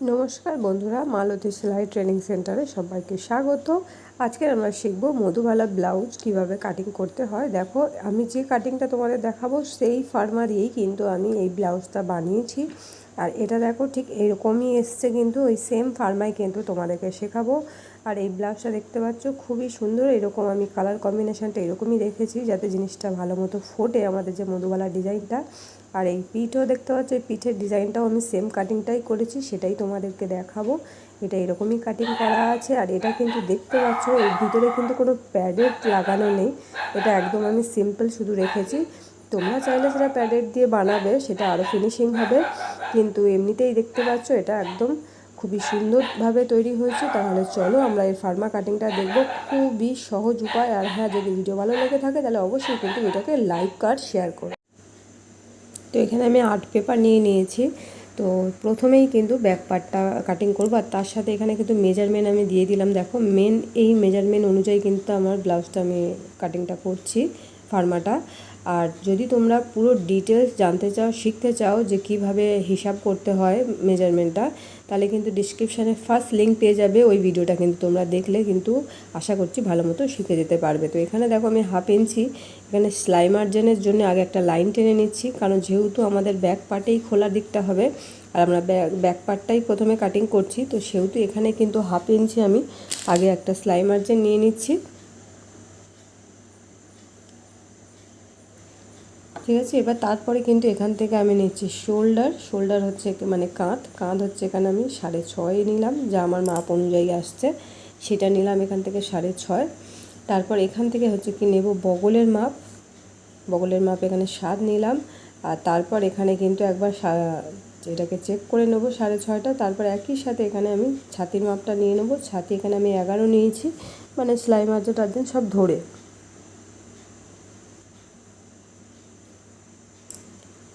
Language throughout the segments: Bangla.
নমস্কার বন্ধুরা, মালতী সেলাই ট্রেনিং সেন্টারে সবাইকে স্বাগত। আজকে আমরা শিখব মধুবালা ব্লাউজ কীভাবে কাটিং করতে হয়। দেখো, আমি যে কাটিংটা তোমাদের দেখাবো, সেই ফার্মারিয়েই কিন্তু আমি এই ব্লাউজটা বানিয়েছি। আর এটা দেখো, ঠিক এরকমই এসছে কিন্তু, ওই সেম ফার্মাই কিন্তু তোমাদেরকে শেখাবো। আর এই ব্লাউজটা দেখতে পাচ্ছ, খুবই সুন্দর, এরকম আমি কালার কম্বিনেশানটা এরকমই রেখেছি, যাতে জিনিসটা ভালো মতো ফোটে আমাদের যে মধুবালা ডিজাইনটা আর এই পিঠও দেখতে পাচ্ছ, এই পিঠের ডিজাইনটাও আমি সেম কাটিংটাই করেছি, সেটাই তোমাদেরকে দেখাবো। এটা এরকমই কাটিং করা আছে, আর এটা কিন্তু দেখতে পাচ্ছ, এর ভিতরে কিন্তু কোনো প্যাডেড লাগানো নেই। এটা একদম আমি সিম্পল শুধু রেখেছি। তোমরা চাইলে সেটা প্যাডেড দিয়ে বানাবে, সেটা আরও ফিনিশিং হবে। কিন্তু এমনিতেই দেখতে পাচ্ছ, এটা একদম খুবই সুন্দরভাবে তৈরি হয়েছে। তাহলে চলো আমরা এই ফার্মা কাটিংটা দেখব। খুবই সহজ উপায়। আর হ্যাঁ যদি ভিডিও ভালো লেগে থাকে, তাহলে অবশ্যই কিন্তু এটাকে লাইক কার্ড শেয়ার করো। তো এখানে আমি আর্ট পেপার নিয়ে নিয়েছি। তো প্রথমেই কিন্তু ব্যাক পার্টটা কাটিং করব আর তার সাথে এখানে কিন্তু মেজারমেন্ট আমি দিয়ে দিলাম। দেখো মেন এই মেজারমেন্ট অনুযায়ী কিন্তু আমার ব্লাউজটা আমি কাটিংটা করছি, ফার্মাটা। আর যদি তোমরা পুরো ডিটেলস জানতে চাও, শিখতে চাও যে কীভাবে হিসাব করতে হয় মেজারমেন্টটা তাহলে কিন্তু ডিসক্রিপশানে ফার্স্ট লিঙ্ক পেয়ে যাবে, ওই ভিডিওটা কিন্তু তোমরা দেখলে কিন্তু আশা করছি ভালো মতো শিখে যেতে পারবে। তো এখানে দেখো আমি হাফ ইঞ্চি এখানে সেলাই মার্জিনের জন্য আগে একটা লাইন টেনে নিচ্ছি, কারণ যেহেতু আমাদের ব্যাক পার্টেই খোলা দিকটা হবে, আর আমরা ব্যাক পার্টটাই প্রথমে কাটিং করছি, তো সেহেতু এখানে কিন্তু হাফ ইঞ্চি আমি আগে একটা সেলাই মার্জিন নিয়ে নিচ্ছি। ঠিক আছে? এবার তারপরে কিন্তু এখান থেকে আমি নিচ্ছি শোল্ডার শোল্ডার হচ্ছে মানে কাঁধ। কাঁধ হচ্ছে এখানে আমি সাড়ে ছয় নিলাম, যা আমার মাপ অনুযায়ী আসছে। সেটা নিলাম এখান থেকে সাড়ে ছয়। তারপর এখান থেকে হচ্ছে কি, নেব বগলের মাপ। বগলের মাপ এখানে সাত নিলাম। আর তারপর এখানে কিন্তু একবার এটাকে চেক করে নেব সাড়ে ছয়টা। তারপর একই সাথে এখানে আমি ছাতির মাপটা নিয়ে নেব। ছাতি এখানে আমি এগারো নিয়েছি মানে সেলাই মার্জা টার্জেন সব ধরে।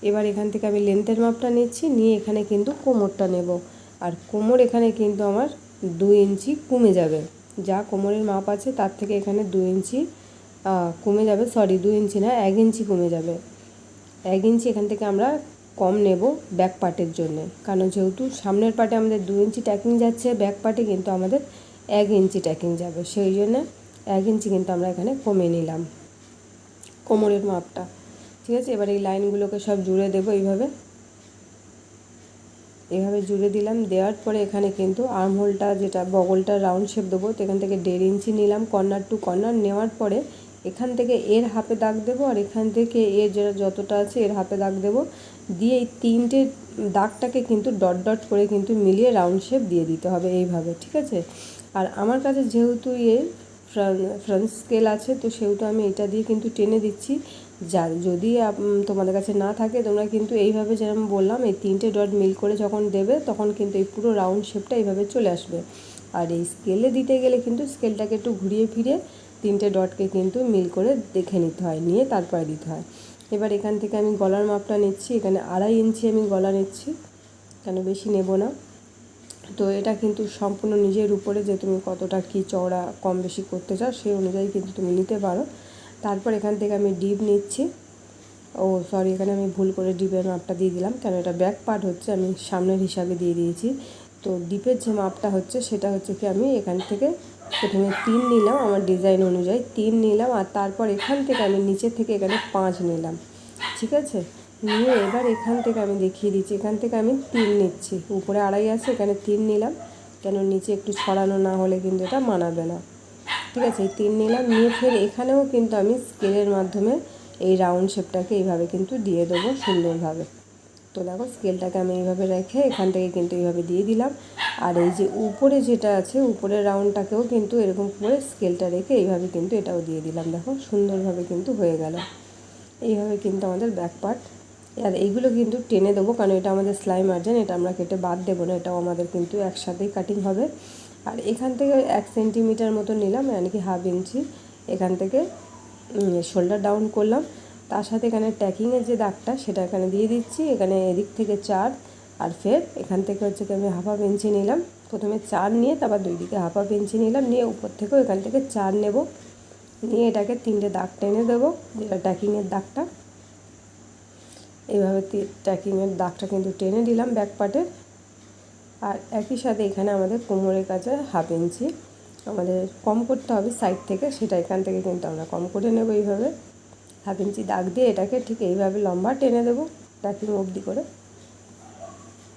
এবার এখান থেকে আমি লেন্থের মাপটা নিচ্ছি, নিয়ে এখানে কিন্তু কোমরটা নেব। আর কোমর এখানে কিন্তু আমার দু ইঞ্চি কমে যাবে। যা কোমরের মাপ আছে, তার থেকে এখানে দু ইঞ্চি কমে যাবে। সরি দু ইঞ্চি না, এক ইঞ্চি কমে যাবে। এক ইঞ্চি এখান থেকে আমরা কম নেব ব্যাক পার্টের জন্য। কারণ যেহেতু সামনের পার্টে আমাদের দু ইঞ্চি ট্যাকিং যাচ্ছে ব্যাক পার্টে কিন্তু আমাদের এক ইঞ্চি ট্যাকিং যাবে। সেই জন্য এক ইঞ্চি কিন্তু আমরা এখানে কমে নিলাম। কোমরের মাপটা। ঠিক আছে? এবার এই লাইনগুলোকে সব জুড়ে দেবো এইভাবে। এভাবে জুড়ে দিলাম, দেওয়ার পরে এখানে কিন্তু আর্ম হোলটা যেটা বগলটা রাউন্ড শেপ দেবো, তো এখান থেকে দেড় ইঞ্চি নিলাম কর্নার টু কর্নার নেওয়ার পরে এখান থেকে এর হাফে দাগ দেবো আর এখান থেকে এর যেটা যতটা আছে এর হাফে দাগ দেবো। দিয়ে এই তিনটে দাগটাকে কিন্তু ডট ডট করে কিন্তু মিলিয়ে রাউন্ড শেপ দিয়ে দিতে হবে এইভাবে, ঠিক আছে? আর আমার কাছে যেহেতু ইয়ে ফ্রন্ট স্কেল আছে, তো সেহেতু আমি এটা দিয়ে কিন্তু টেনে দিচ্ছি। যা, যদি তোমাদের কাছে না থাকে, তোমরা কিন্তু এইভাবে যেরকম বললাম, এই তিনটে ডট মিল করে যখন দেবে, তখন কিন্তু এই পুরো রাউন্ড শেপটা এইভাবে চলে আসবে। আর এই স্কেলে দিতে গেলে কিন্তু স্কেলটাকে একটু ঘুরিয়ে ফিরে তিনটে ডটকে কিন্তু মিল করে দেখে নিতে হয়, নিয়ে তারপরে দিতে হয়। এবার এখান থেকে আমি গলার মাপটা নিচ্ছি, এখানে আড়াই ইঞ্চি আমি গলা নিচ্ছি, কেন বেশি নেব না। তো এটা কিন্তু সম্পূর্ণ নিজের উপরে যে তুমি কতটা কি চওড়া, কম বেশি করতে চাও, সেই অনুযায়ী কিন্তু তুমি নিতে পারো। তারপর এখান থেকে আমি ডিপ নিচ্ছি। ও সরি এখানে আমি ভুল করে ডিপের মাপটা দিয়ে দিলাম, কেন এটা ব্যাক পার্ট হচ্ছে, আমি সামনের হিসাবে দিয়ে দিয়েছি। তো ডিপের যে মাপটা হচ্ছে, সেটা হচ্ছে কি আমি এখান থেকে প্রথমে তিন নিলাম আমার ডিজাইন অনুযায়ী, তিন নিলাম আর তারপর এখান থেকে আমি নিচে থেকে এখানে পাঁচ নিলাম। ঠিক আছে? নিয়ে এবার এখান থেকে আমি দেখিয়ে দিচ্ছি। এখান থেকে আমি তিন নিচ্ছি। উপরে আড়াই আছে, এখানে তিন নিলাম। কেন নিচে একটু ছড়ানো না হলে কিন্তু এটা মানাবে না। ঠিক আছে, এই তিন নিলাম, নিয়ে ফের এখানেও কিন্তু আমি স্কেলের মাধ্যমে এই রাউন্ড শেপটাকে এইভাবে কিন্তু দিয়ে দেবো সুন্দরভাবে। তো দেখো, স্কেলটাকে আমি এইভাবে রেখে এখান থেকে কিন্তু এইভাবে দিয়ে দিলাম। আর এই যে উপরে যেটা আছে, উপরের রাউন্ডটাকেও কিন্তু এরকম করে স্কেলটা রেখে এইভাবে কিন্তু এটাও দিয়ে দিলাম। দেখো, সুন্দরভাবে কিন্তু হয়ে গেল। এইভাবে কিন্তু আমাদের ব্যাক পার্ট আর এইগুলো কিন্তু টেনে দেবো, কারণ এটা আমাদের সেলাই মার্জিন এটা আমরা কেটে বাদ দেবো না, এটাও আমাদের কিন্তু একসাথেই কাটিং হবে। আর এখান থেকে এক সেন্টিমিটার মতো নিলাম মানে কি হাফ ইঞ্চি এখান থেকে শোল্ডার ডাউন করলাম। তার সাথে এখানে ট্যাকিংয়ের যে দাগটা, সেটা এখানে দিয়ে দিচ্ছি। এখানে এদিক থেকে চার আর ফের এখান থেকে হচ্ছে কি আমি হাফ হাফ ইঞ্চি নিলাম। প্রথমে চার নিয়ে তারপর দুই দিকে হাফ হাফ ইঞ্চি নিলাম, নিয়ে উপর থেকেও এখান থেকে চার নেব। নিয়ে এটাকে তিনটে দাগ টেনে দেবো যেটা ট্যাকিংয়ের দাগটা। এইভাবে ট্যাকিংয়ের দাগটা কিন্তু টেনে দিলাম ব্যাক পার্টের আর একই সাথে এখানে আমাদের কোমরের কাছে হাফ ইঞ্চি আমাদের কম করতে হবে সাইড থেকে, সেটা এখান থেকে কিন্তু আমরা কম করে নেব এইভাবে। হাফ ইঞ্চি দাগ দিয়ে এটাকে ঠিক এইভাবে লম্বা টেনে দেবো ট্যাকিং অবধি করে।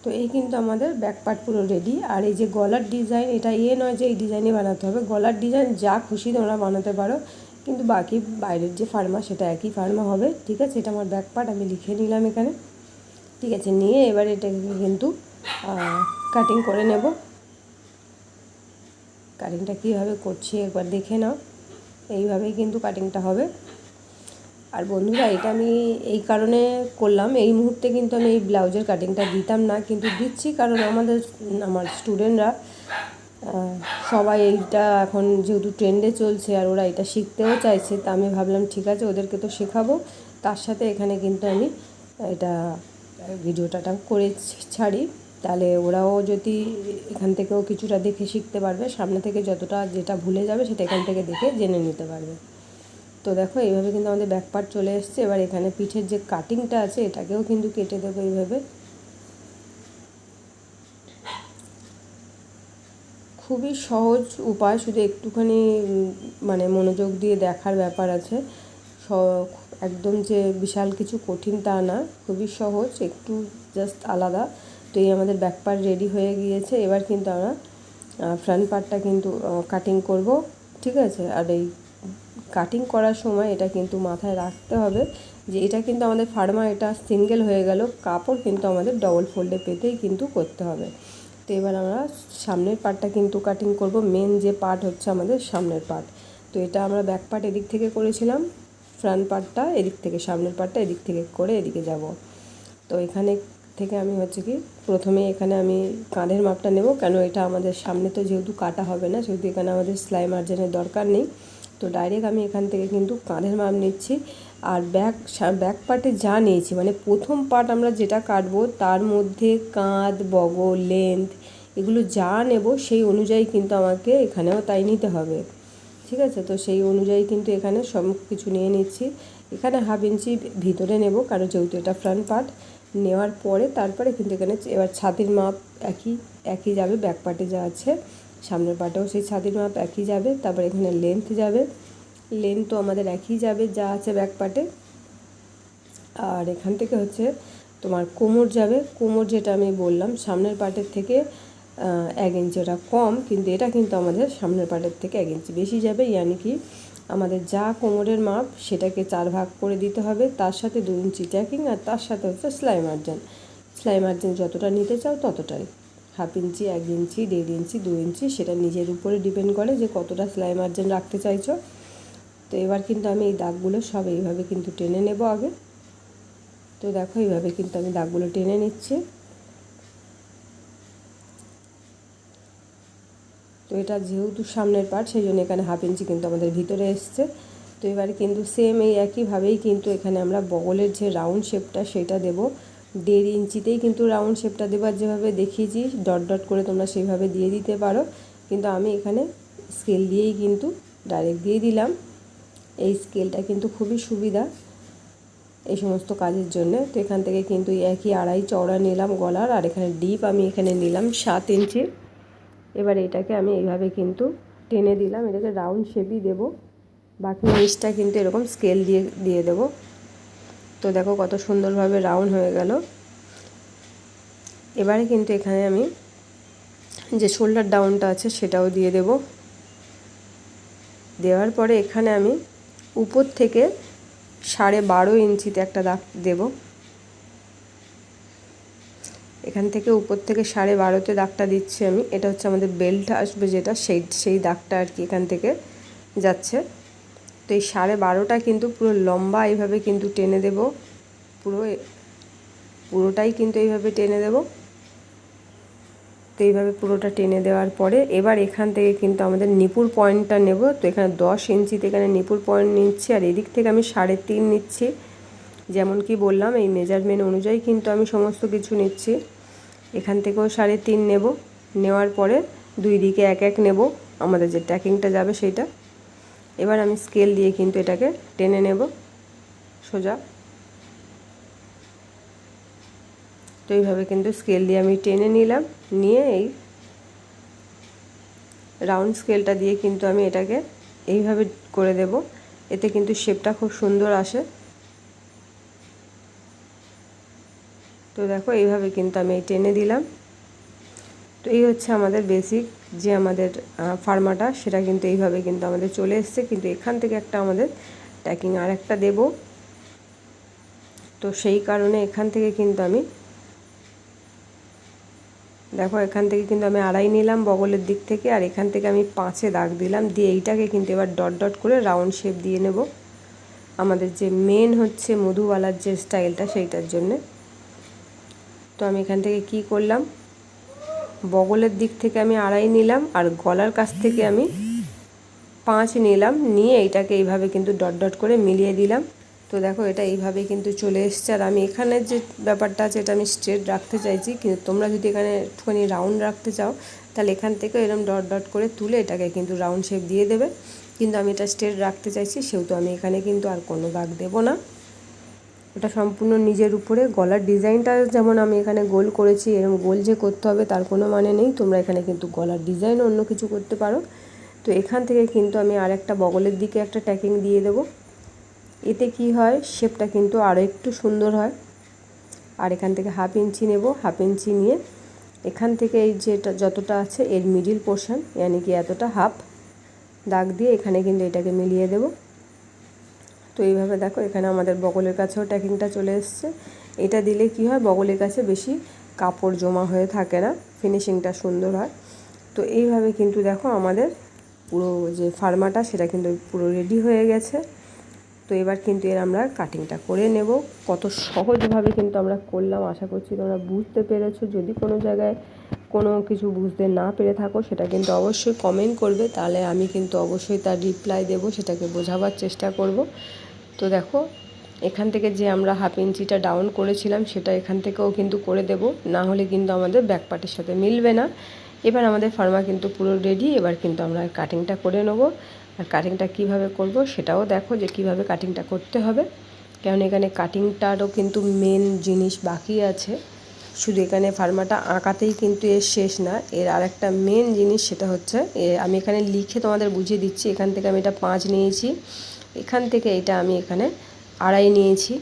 তো এই কিন্তু আমাদের ব্যাক পার্ট পুরো রেডি আর এই যে গলার ডিজাইন এটা ইয়ে নয় যে এই ডিজাইনই বানাতে হবে। গলার ডিজাইন যা খুশি তোমরা বানাতে পারো। কিন্তু বাকি বাইরের যে ফার্মা সেটা একই ফার্মা হবে। ঠিক আছে? এটা আমার ব্যাক পার্ট আমি লিখে নিলাম এখানে। ঠিক আছে, নিয়ে এবার এটাকে কিন্তু কাটিং করে নেব। কাটিংটা কীভাবে করছি একবার দেখে নাও। এইভাবেই কিন্তু কাটিংটা হবে। আর বন্ধুরা, এটা আমি এই কারণে করলাম। এই মুহূর্তে কিন্তু আমি এই ব্লাউজের কাটিংটা দিতাম না, কিন্তু দিচ্ছি কারণ আমাদের, আমার স্টুডেন্টরা সবাই এইটা এখন যেহেতু ট্রেন্ডে চলছে আর ওরা এটা শিখতেও চাইছে, তা আমি ভাবলাম ঠিক আছে, ওদেরকে তো শেখাবো। তার সাথে এখানে কিন্তু আমি এটা ভিডিওটা করে ছাড়ি। তাহলে ওরাও যদি এখান থেকেও কিছুটা দেখে শিখতে পারবে, সামনে থেকে যতটা যেটা ভুলে যাবে সেটা এখান থেকে দেখে জেনে নিতে পারবে। তো দেখো, এইভাবে কিন্তু আমাদের ব্যাক পার্ট চলে এসছে। এবার এখানে পিঠের যে কাটিংটা আছে, এটাকেও কিন্তু কেটে দেবো এইভাবে। খুবই সহজ উপায়, শুধু একটুখানি মানে মনোযোগ দিয়ে দেখার ব্যাপার আছে। একদম যে বিশাল কিছু কঠিন তা না, খুবই সহজ, একটু জাস্ট আলাদা। তো এই আমাদের ব্যাক পার্ট রেডি হয়ে গিয়েছে। এবার কিন্তু আমরা ফ্রন্ট পার্টটা কিন্তু কাটিং করব, ঠিক আছে? আর এই কাটিং করার সময় এটা কিন্তু মাথায় রাখতে হবে যে এটা কিন্তু আমাদের ফার্মা, এটা সিঙ্গেল হয়ে গেল। কাপড় কিন্তু আমাদের ডবল ফোল্ডে পেতেই কিন্তু করতে হবে। তো এবার আমরা সামনের পার্টটা কিন্তু কাটিং করব। মেন যে পার্ট হচ্ছে আমাদের সামনের পার্ট তো এটা আমরা ব্যাক পার্ট এদিক থেকে করেছিলাম। ফ্রন্ট পার্টটা এদিক থেকে, সামনের পার্টটা এদিক থেকে করে এদিকে যাব। তো এখানে থেকে আমি হচ্ছে কি, প্রথমে এখানে আমি কাঁধের মাপটা নেব। কেন এটা আমাদের সামনে তো যেহেতু কাটা হবে না, সেহেতু এখানে আমাদের সেলাই মার্জিনের দরকার নেই। তো ডাইরেক্ট আমি এখান থেকে কিন্তু কাঁধের মাপ নিচ্ছি। আর ব্যাক ব্যাক পার্টে যা নিয়েছি মানে প্রথম পার্ট আমরা যেটা কাটবো তার মধ্যে কাঁধ, বগল লেন্থ এগুলো যা নেব সেই অনুযায়ী কিন্তু আমাকে এখানেও তাই নিতে হবে। ঠিক আছে? তো সেই অনুযায়ী কিন্তু এখানে সব কিছু নিয়ে নিচ্ছি। এখানে হাফ ইঞ্চি ভিতরে নেব, কারণ যেহেতু এটা ফ্রন্ট পার্ট নেওয়ার পরে তারপরে কিন্তু এখানে এবার ছাতির মাপ একই একই যাবে ব্যাক পার্টে যা আছে, সামনের পাটেও সেই ছাতির মাপ একই যাবে, তারপর এখানে লেন্থ যাবে। লেন্থ তো আমাদের একই যাবে, যা আছে ব্যাক পার্টে আর এখান থেকে হচ্ছে তোমার কোমর যাবে। কোমর যেটা আমি বললাম, সামনের পার্টের থেকে এক ইঞ্চি ওটা কম, কিন্তু এটা কিন্তু আমাদের সামনের পার্টের থেকে এক ইঞ্চি বেশি যাবে। ইয়ানি কি আমাদের যা কোমরের মাপ, সেটাকে চার ভাগ করে দিতে হবে। তার সাথে দু ইঞ্চি ট্যাকিং আর তার সাথে হচ্ছে সেলাই মার্জিন সেলাই মার্জিন যতটা নিতে চাও ততটাই। হাফ ইঞ্চি এক ইঞ্চি দেড় ইঞ্চি দু ইঞ্চি সেটা নিজের উপরে ডিপেন্ড করে যে কতটা সেলাই মার্জিন রাখতে চাইছো। তো এবার কিন্তু আমি এই দাগগুলো সব এইভাবে কিন্তু টেনে নেব আগে। তো দেখো এইভাবে কিন্তু আমি দাগগুলো টেনে নিচ্ছি। তো এটা যেহেতু সামনের পার্ট সেই জন্য এখানে হাফ ইঞ্চি কিন্তু আমাদের ভিতরে এসছে। তো এবার কিন্তু সেম এই একইভাবেই কিন্তু এখানে আমরা বগলের যে রাউন্ড শেপটা সেটা দেব। দেড় ইঞ্চিতেই কিন্তু রাউন্ড শেপটা দেবার যেভাবে দেখিয়েছি ডট ডট করে তোমরা সেইভাবে দিয়ে দিতে পারো। কিন্তু আমি এখানে স্কেল দিয়েই কিন্তু ডাইরেক্ট দিয়ে দিলাম। এই স্কেলটা কিন্তু খুবই সুবিধা এই সমস্ত কাজের জন্য। তো এখান থেকে কিন্তু একই আড়াই চওড়া নিলাম গলার, আর এখানে ডিপ আমি এখানে নিলাম সাত ইঞ্চি এবার এটাকে আমি এইভাবে কিন্তু টেনে দিলাম, এটাকে রাউন্ড শেপই দেব। বাকি নিচটা কিন্তু এরকম স্কেল দিয়ে দিয়ে দেব। তো দেখো কত সুন্দরভাবে রাউন্ড হয়ে গেল। এবারে কিন্তু এখানে আমি যে শোল্ডার ডাউনটা আছে সেটাও দিয়ে দেব। দেওয়ার পরে এখানে আমি উপর থেকে সাড়ে বারো ইঞ্চিতে একটা দাগ দেব। এখান থেকে উপর থেকে সাড়ে বারোতে দাগটা দিচ্ছি আমি। এটা হচ্ছে আমাদের বেল্ট আসবে যেটা, সেই সেই দাগটা আর কি এখান থেকে যাচ্ছে। তো এই সাড়ে বারোটা কিন্তু পুরো লম্বা এইভাবে কিন্তু টেনে দেব। পুরো পুরোটাই কিন্তু এইভাবে টেনে দেবো। তো এইভাবে পুরোটা টেনে দেওয়ার পরে এবার এখান থেকে কিন্তু আমাদের নিপুর পয়েন্টটা নেব। তো এখানে দশ ইঞ্চিতে এখানে নিপুর পয়েন্ট নিচ্ছি আর এদিক থেকে আমি সাড়ে তিন নিচ্ছি। যেমন কি বললাম, এই মেজারমেন্ট অনুযায়ী কিন্তু আমি সমস্ত কিছু নিচ্ছি। এখান থেকেও সাড়ে তিন নেব। নেওয়ার পরে দুই দিকে এক এক নেব। আমাদের যে ট্যাকিংটা যাবে সেইটা এবার আমি স্কেল দিয়ে কিন্তু এটাকে টেনে নেব। সোজা। তো এইভাবে কিন্তু স্কেল দিয়ে আমি টেনে নিলাম। নিয়ে এই রাউন্ড স্কেলটা দিয়ে কিন্তু আমি এটাকে এইভাবে করে দেব। এতে কিন্তু শেপটা খুব সুন্দর আসে। তো দেখো এইভাবে কিন্তু আমি টেনে দিলাম। তো এই হচ্ছে আমাদের বেসিক যে আমাদের ফার্মাটা সেটা কিন্তু এইভাবে কিন্তু আমাদের চলে এসছে। কিন্তু এখান থেকে একটা আমাদের ট্যাকিং আর একটা দেবো। তো সেই কারণে এখান থেকে কিন্তু আমি দেখো, এখান থেকে কিন্তু আমি আড়াই নিলাম বগলের দিক থেকে, আর এখান থেকে আমি পাঁচে দাগ দিলাম। দিয়ে এইটাকে কিন্তু এবার ডট ডট করে রাউন্ড শেপ দিয়ে নেব। আমাদের যে মেন হচ্ছে মধুবালার যে স্টাইলটা সেইটার জন্যে। তো আমি এখান থেকে কি করলাম? বগলের দিক থেকে আমি আড়াই নিলাম, আর গলার কাছ থেকে আমি পাঁচ নিলাম। নিয়ে এইটাকে এইভাবে কিন্তু ডট ডট করে মিলিয়ে দিলাম। তো দেখো, এটা এইভাবে কিন্তু চলে এসছে। আর আমি এখানে যে ব্যাপারটা আছে, এটা আমি স্ট্রেট রাখতে চাইছি। কিন্তু তোমরা যদি এখানে একটুখানি রাউন্ড রাখতে চাও, তাহলে এখান থেকে এরকম ডট ডট করে তুলে এটাকে কিন্তু রাউন্ড শেপ দিয়ে দেবে। কিন্তু আমি এটা স্ট্রেট রাখতে চাইছি, সেহেতু আমি এখানে কিন্তু আর কোনো দাগ দেবো না। ওটা সম্পূর্ণ নিজের উপরে। গলার ডিজাইনটা যেমন আমি এখানে গোল করেছি এরকম গোল যে করতে হবে, তার কোনো মানে নেই। তোমরা এখানে কিন্তু গলার ডিজাইন অন্য কিছু করতে পারো। তো এখান থেকে কিন্তু আমি আর একটা বগলের দিকে একটা ট্যাকিং দিয়ে দেবো। এতে কি হয়? শেপটা কিন্তু আরও একটু সুন্দর হয়। আর এখান থেকে হাফ ইঞ্চি নেব। হাফ ইঞ্চি নিয়ে এখান থেকে এই যেটা, যতটা আছে এর মিডিল পোর্শন ইয়ানি কি এতটা হাফ দাগ দিয়ে এখানে কিন্তু এটাকে মিলিয়ে দেব। তো এইভাবে দেখো, এখানে আমাদের বগলের কাছেও ট্যাকিংটা চলে এসছে। এটা দিলে কি হয়? বগলের কাছে বেশি কাপড় জমা হয়ে থাকে না ফিনিশিংটা সুন্দর হয়। তো এইভাবে কিন্তু দেখো আমাদের পুরো যে ফার্মাটা, সেটা কিন্তু পুরো রেডি হয়ে গেছে। তো এবার কিন্তু এর আমরা কাটিংটা করে নেব। কত সহজভাবে কিন্তু আমরা করলাম, আশা করছি তোমরা বুঝতে পেরেছ। যদি কোনো জায়গায় কোনো কিছু বুঝতে না পেরে থাকো, সেটা কিন্তু অবশ্যই কমেন্ট করবে। তাহলে আমি কিন্তু অবশ্যই তার রিপ্লাই দেব, সেটাকে বোঝাবার চেষ্টা করব। তো দেখো, এখান থেকে যে আমরা হাফ ইঞ্চিটা ডাউন করেছিলাম, সেটা এখান থেকেও কিন্তু করে দেব। না হলে কিন্তু আমাদের ব্যাকপার্টের সাথে মিলবে না। এবার আমাদের ফার্মা কিন্তু পুরো রেডি এবার কিন্তু আমরা কাটিংটা করে নেব। আর কাটিংটা কীভাবে করব সেটাও দেখো যে কীভাবে কাটিংটা করতে হবে। কারণ এখানে কাটিংটারও কিন্তু মেন জিনিস বাকি আছে। শুধু এখানে ফার্মাটা আঁকাতেই কিন্তু এর শেষ না, এর আর একটা মেন জিনিস সেটা হচ্ছে আমি এখানে লিখে তোমাদের বুঝিয়ে দিচ্ছি, এখান থেকে আমি এটা পাঁচ নিয়েছি, এখান থেকে এটা আমি এখানে আড়াই নিয়েছি।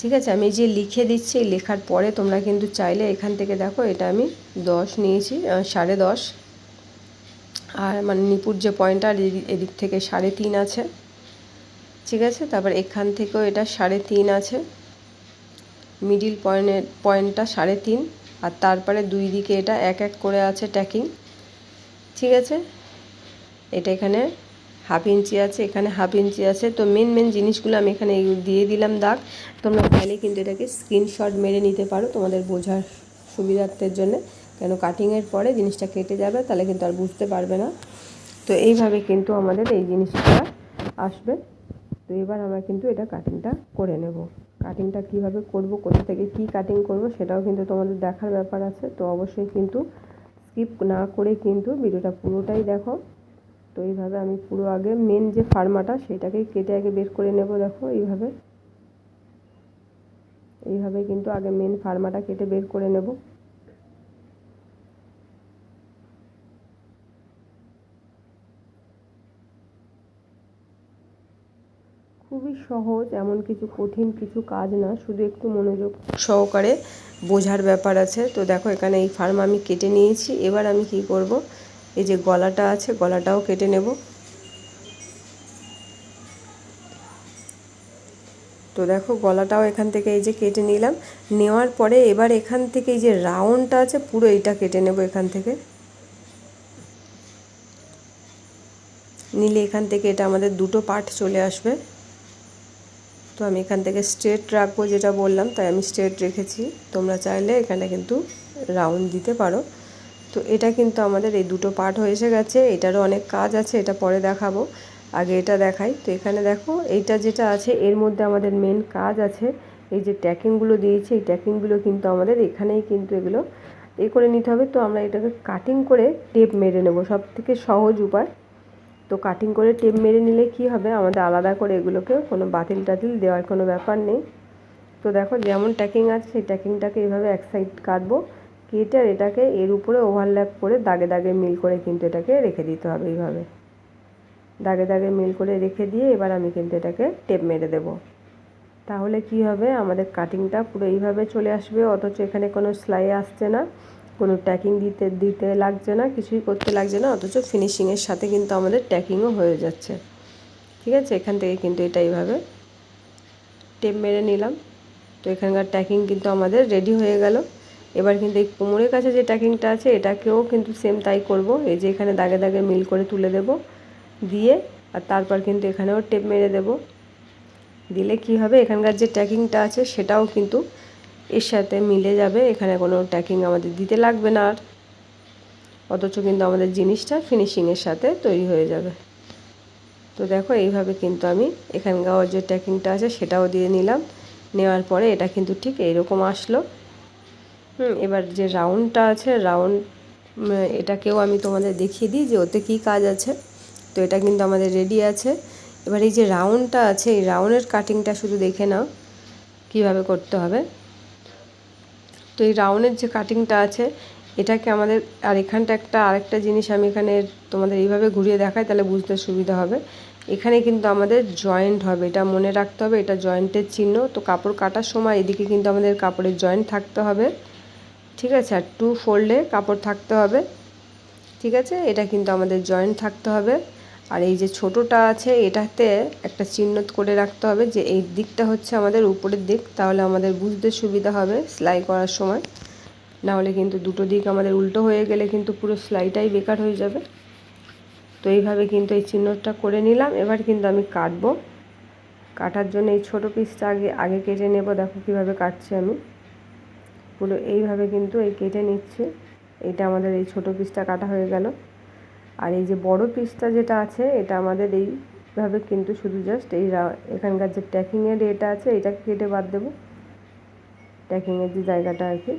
ঠিক আছে? আমি যে লিখে দিচ্ছি, লেখার পরে তোমরা কিন্তু চাইলে এখান থেকে দেখো, এটা আমি দশ নিয়েছি সাড়ে দশ। আর মানে নিপুর যে পয়েন্টটা এদিক থেকে সাড়ে তিন আছে। ঠিক আছে? তারপর এখান থেকেও এটা সাড়ে তিন আছে। মিডিল পয়েন্টের পয়েন্টটা সাড়ে তিন। আর তারপরে দুই দিকে এটা এক এক করে আছে ট্যাকিং ঠিক আছে? এটা এখানে হাফ ইঞ্চি আছে, এখানে হাফ ইঞ্চি আছে। তো মেন মেন জিনিসগুলো আমি এখানে দিয়ে দিলাম দাগ। তোমরা চাইলে কিন্তু এটাকে স্ক্রিনশট মেরে নিতে পারো তোমাদের বোঝার সুবিধার্থের জন্য। কেন কাটিংয়ের পরে জিনিসটা কেটে যাবে, তাহলে কিন্তু আর বুঝতে পারবে না। তো এইভাবে কিন্তু আমাদের এই জিনিসটা আসবে। তো এবার আমরা কিন্তু এটা কাটিংটা করে নেব। কাটিংটা কীভাবে করব, কোথা থেকে কি কাটিং করব, সেটাও কিন্তু তোমাদের দেখার ব্যাপার আছে। তো অবশ্যই কিন্তু স্কিপ না করে কিন্তু ভিডিওটা পুরোটাই দেখো। তো এইভাবে আমি পুরো আগে মেন যে ফার্মাটা, সেটাকেই কেটে আগে বের করে নেব, দেখো এইভাবে। এইভাবে কিন্তু আগে মেন ফার্মাটা কেটে বের করে নেব। খুবই সহজ, এমন কিছু কঠিন কিছু কাজ না, শুধু একটু মনোযোগ সহকারে বোঝার ব্যাপার আছে। তো দেখো, এখানে এই ফার্ম আমি কেটে নিয়েছি। এবার আমি কি করব? এই যে গলাটা আছে, গলাটাও কেটে নেব। তো দেখো, গলাটাও এখান থেকে এই যে কেটে নিলাম। নেওয়ার পরে এবার এখান থেকে এই যে রাউন্ডটা আছে, পুরো এইটা কেটে নেব এখান থেকে। নিলে এখান থেকে এটা আমাদের দুটো পার্ট চলে আসবে। তো আমি এখান থেকে স্ট্রেট রাখব যেটা বললাম, তাই আমি স্ট্রেট রেখেছি। তোমরা চাইলে এখানে কিন্তু রাউন্ড দিতে পারো। তো এটা কিন্তু আমাদের এই দুটো পার্ট হয়ে এসে গেছে। এটারও অনেক কাজ আছে, এটা পরে দেখাবো। আগে এটা দেখাই। তো এখানে দেখো, এইটা যেটা আছে, এর মধ্যে আমাদের মেন কাজ আছে। এই যে ট্যাকিংগুলো দিয়েছি, এই ট্যাকিংগুলো কিন্তু আমাদের এখানেই কিন্তু এগুলো এ করে নিতে হবে। তো আমরা এটাকে কাটিং করে টেপ মেরে নেব। সব থেকে সহজ উপায়। তো কাটিং করে টেপ মেরে নিলে কি হবে? আমাদের আলাদা করে এগুলোকে কোনো বাতিল টাতিল দেওয়ার কোনো ব্যাপার নেই। তো দেখো যেমন ট্যাকিং আছে, সেই ট্যাকিংটাকে এইভাবে এক সাইড কাটবো, কেটে আর এটাকে এর উপরে ওভারল্যাপ করে দাগে দাগে মিল করে কিন্তু এটাকে রেখে দিতে হবে এইভাবে। দাগে দাগে মিল করে রেখে দিয়ে এবার আমি কিন্তু এটাকে টেপ মেরে দেব। তাহলে কি হবে? আমাদের কাটিংটা পুরো এইভাবে চলে আসবে, অথচ এখানে কোনো সেলাই আসছে না। কোনো ট্যাকিং দিতে দিতে লাগছে না, কিছুই করতে লাগছে না, অথচ ফিনিশিংয়ের সাথে কিন্তু আমাদের ট্যাকিংও হয়ে যাচ্ছে। ঠিক আছে? এখান থেকে কিন্তু এটা এইভাবে টেপ মেরে নিলাম। তো এখানকার ট্যাকিং কিন্তু আমাদের রেডি হয়ে গেল। এবার কিন্তু এই কোমরের কাছে যে ট্যাকিংটা আছে, এটাকেও কিন্তু সেম তাই করব। এই যে এখানে দাগে দাগে মিল করে তুলে দেব দিয়ে, আর তারপর কিন্তু এখানেও টেপ মেরে দেব। দিলে কি হবে? এখানকার যে ট্যাকিংটা আছে, সেটাও কিন্তু এর সাথে মিলে যাবে, এখানে কোনো ট্যাকিং আমাদের দিতে লাগবে না আর। অথচ কিন্তু আমাদের জিনিসটা ফিনিশিংয়ের সাথে তৈরি হয়ে যাবে। তো দেখো, এইভাবে কিন্তু আমি এখানকার যে ট্যাকিংটা আছে সেটাও দিয়ে নিলাম। নেওয়ার পরে এটা কিন্তু ঠিক এইরকম আসলো। হুম, এবার যে রাউন্ডটা আছে রাউন্ড এটাকেও আমি তোমাদের দেখিয়ে দিই যে ওতে কী কাজ আছে। তো এটা কিন্তু আমাদের রেডি আছে। এবার এই যে রাউন্ডটা আছে, এই রাউন্ডের কাটিংটা শুধু দেখে নাও, কীভাবে করতে হবে। তো এই রাউন্ডের যে কাটিংটা আছে, এটাকে আমাদের আর এখানটা একটা আরেকটা জিনিস আমি এখানে তোমাদের এইভাবে ঘুরিয়ে দেখাই, তাহলে বুঝতে সুবিধা হবে। এখানে কিন্তু আমাদের জয়েন্ট হবে, এটা মনে রাখতে হবে, এটা জয়েন্টের চিহ্ন। তো কাপড় কাটার সময় এদিকে কিন্তু আমাদের কাপড়ের জয়েন্ট থাকতে হবে, ঠিক আছে? আর টু ফোল্ডে কাপড় থাকতে হবে, ঠিক আছে? এটা কিন্তু আমাদের জয়েন্ট থাকতে হবে। আর এই যে ছোটোটা আছে, এটাতে একটা চিহ্ন করে রাখতে হবে যে এই দিকটা হচ্ছে আমাদের উপরের দিক, তাহলে আমাদের বুঝতে সুবিধা হবে সেলাই করার সময়। না হলে কিন্তু দুটো দিক আমাদের উল্টো হয়ে গেলে কিন্তু পুরো সেলাইটাই বেকার হয়ে যাবে। তো এইভাবে কিন্তু এই চিহ্নটা করে নিলাম। এবার কিন্তু আমি কাটবো। কাটার জন্য এই ছোটো পিসটা আগে আগে কেটে নেব। দেখো কীভাবে কাটছি আমি। পুরো এইভাবে কিন্তু এই কেটে নিচ্ছি। এটা আমাদের এই ছোটো পিসটা কাটা হয়ে গেল। আর এই যে বড় পিসটা যেটা আছে, এটা আমাদের এইভাবে কিন্তু শুধু জাস্ট এই এখানকার যে ট্যাকিংয়ের এটা আছে, এটা কেটে বাদ দেবো। ট্যাকিংয়ের যে জায়গাটা আর কি,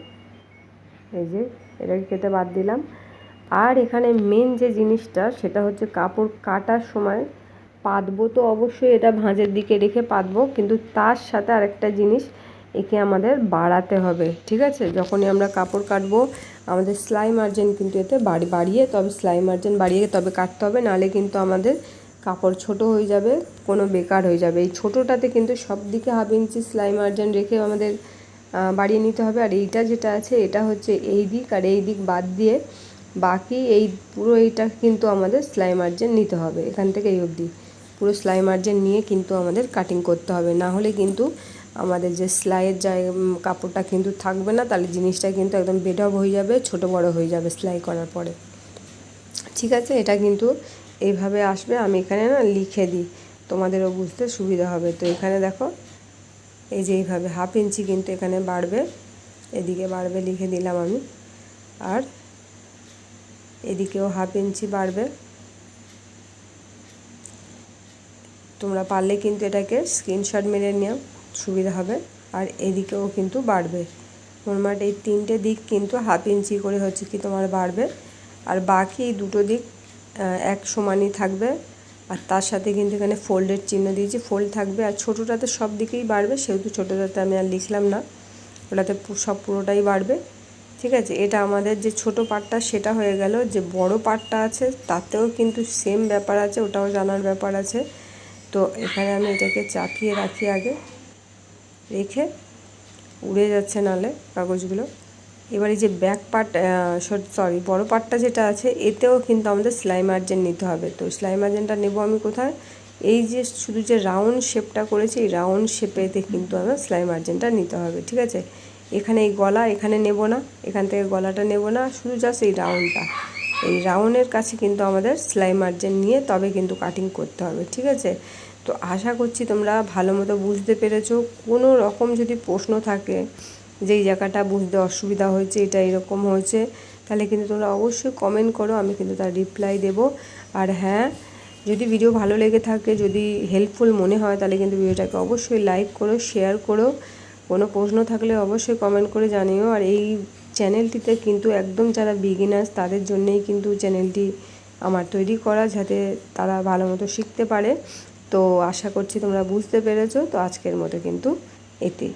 এই যে এটাকে কেটে বাদ দিলাম। আর এখানে মেন যে জিনিসটা, সেটা হচ্ছে কাপড় কাটার সময় পাতবো তো অবশ্যই, এটা ভাঁজের দিকে রেখে পাতবো, কিন্তু তার সাথে আরেকটা জিনিস একে আমাদের বাড়াতে হবে, ঠিক আছে? যখনই আমরা কাপড় কাটবো, আমাদের সেলাই মার্জিন কিন্তু এতে বাড়ি, বাড়িয়ে, তবে সেলাই মার্জিন বাড়িয়ে তবে কাটতে হবে নাহলে কিন্তু আমাদের কাপড় ছোট হয়ে যাবে, কোনো বেকার হয়ে যাবে। এই ছোটোটাতে কিন্তু সব দিকে হাফ ইঞ্চি সেলাই মার্জিন রেখে আমাদের বাড়িয়ে নিতে হবে। আর এইটা যেটা আছে, এটা হচ্ছে এই দিক আর এই দিক বাদ দিয়ে বাকি এই পুরো এইটা কিন্তু আমাদের সেলাই মার্জিন নিতে হবে। এখান থেকে এই অবধি। পুরো সেলাই মার্জিন নিয়ে কিন্তু আমাদের কাটিং করতে হবে। না হলে কিন্তু আমাদের যে সেলাইয়ের জায়গা কাপড়টা কিন্তু থাকবে না, তাহলে জিনিসটা কিন্তু একদম বেডব হয়ে যাবে, ছোট বড় হয়ে যাবে সেলাই করার পরে। ঠিক আছে, এটা কিন্তু এইভাবে আসবে, আমি এখানে না লিখে দিই, তোমাদেরও বুঝতে সুবিধা হবে। তো এখানে দেখো, এই যে এইভাবে হাফ ইঞ্চি কিন্তু এখানে বাড়বে, এদিকে বাড়বে লিখে দিলাম আমি, আর এদিকেও হাফ ইঞ্চি বাড়বে। তোমরা পারলে কিন্তু এটাকে স্ক্রিনশট মেরে নেও। সুবিধা হবে, আর এদিকেও কিন্তু বাড়বে। মোটমাট এই তিনটে দিক কিন্তু হাফ ইঞ্চি করে হচ্ছে কি তোমার বাড়বে। আর বাকি এই দুটো দিক এক সমানই থাকবে। আর তার সাথে কিন্তু এখানে ফোল্ডের চিহ্ন দিয়েছি ফোল্ড থাকবে। আর ছোটোটাতে সব দিকেই বাড়বে, সেহেতু ছোটোটাতে আমি আর লিখলাম না। ওটাতে সব পুরোটাই বাড়বে। ঠিক আছে? এটা আমাদের যে ছোট পার্টটা, সেটা হয়ে গেল। যে বড় পার্টটা আছে, তাতেও কিন্তু সেম ব্যাপার আছে, ওটাও জানার ব্যাপার আছে। তো এখানে আমি এটাকে চাপিয়ে রাখি আগে। রেখে উড়ে যাচ্ছে নালে কাগজগুলো। এবার এই যে ব্যাক পার্ট সরি বড় পার্টটা যেটা আছে, এতেও কিন্তু আমাদের সেলাই মার্জিন নিতে হবে। তো সেলাই মার্জিনটা নেব আমি কোথায়? এই যে শুধু যে রাউন্ড শেপটা করেছি, এই রাউন্ড শেপেতে কিন্তু আমার সেলাই মার্জিনটা নিতে হবে, ঠিক আছে? এখানে এই গলা, এখানে নেব না, এখান থেকে গলাটা নেব না, শুধু জাস্ট এই রাউন্ডটা এই রাউন্ডের কাছে কিন্তু আমাদের সেলাই মার্জিন নিয়ে তবে কিন্তু কাটিং করতে হবে, ঠিক আছে? তো আশা করছি তোমরা ভালো মতো বুঝতে পেরেছ। কোনো রকম যদি প্রশ্ন থাকে যেই জায়গাটা বুঝতে অসুবিধা হয়েছে, এটা এরকম হয়েছে, তাহলে কিন্তু তোমরা অবশ্যই কমেন্ট করো, আমি কিন্তু তার রিপ্লাই দেব। আর হ্যাঁ যদি ভিডিও ভালো লেগে থাকে, যদি হেল্পফুল মনে হয়, তাহলে কিন্তু ভিডিওটাকে অবশ্যই লাইক করো শেয়ার করো। কোনো প্রশ্ন থাকলে অবশ্যই কমেন্ট করে জানিও। আর এই চ্যানেলটিতে কিন্তু একদম যারা বিগিনার্স তাদের জন্যেই কিন্তু চ্যানেলটি আমার তৈরি করা, যাতে তারা ভালো মতো শিখতে পারে। তো আশা করছি তোমরা বুঝতে পেরেছ। তো আজকের মতো কিন্তু এতে।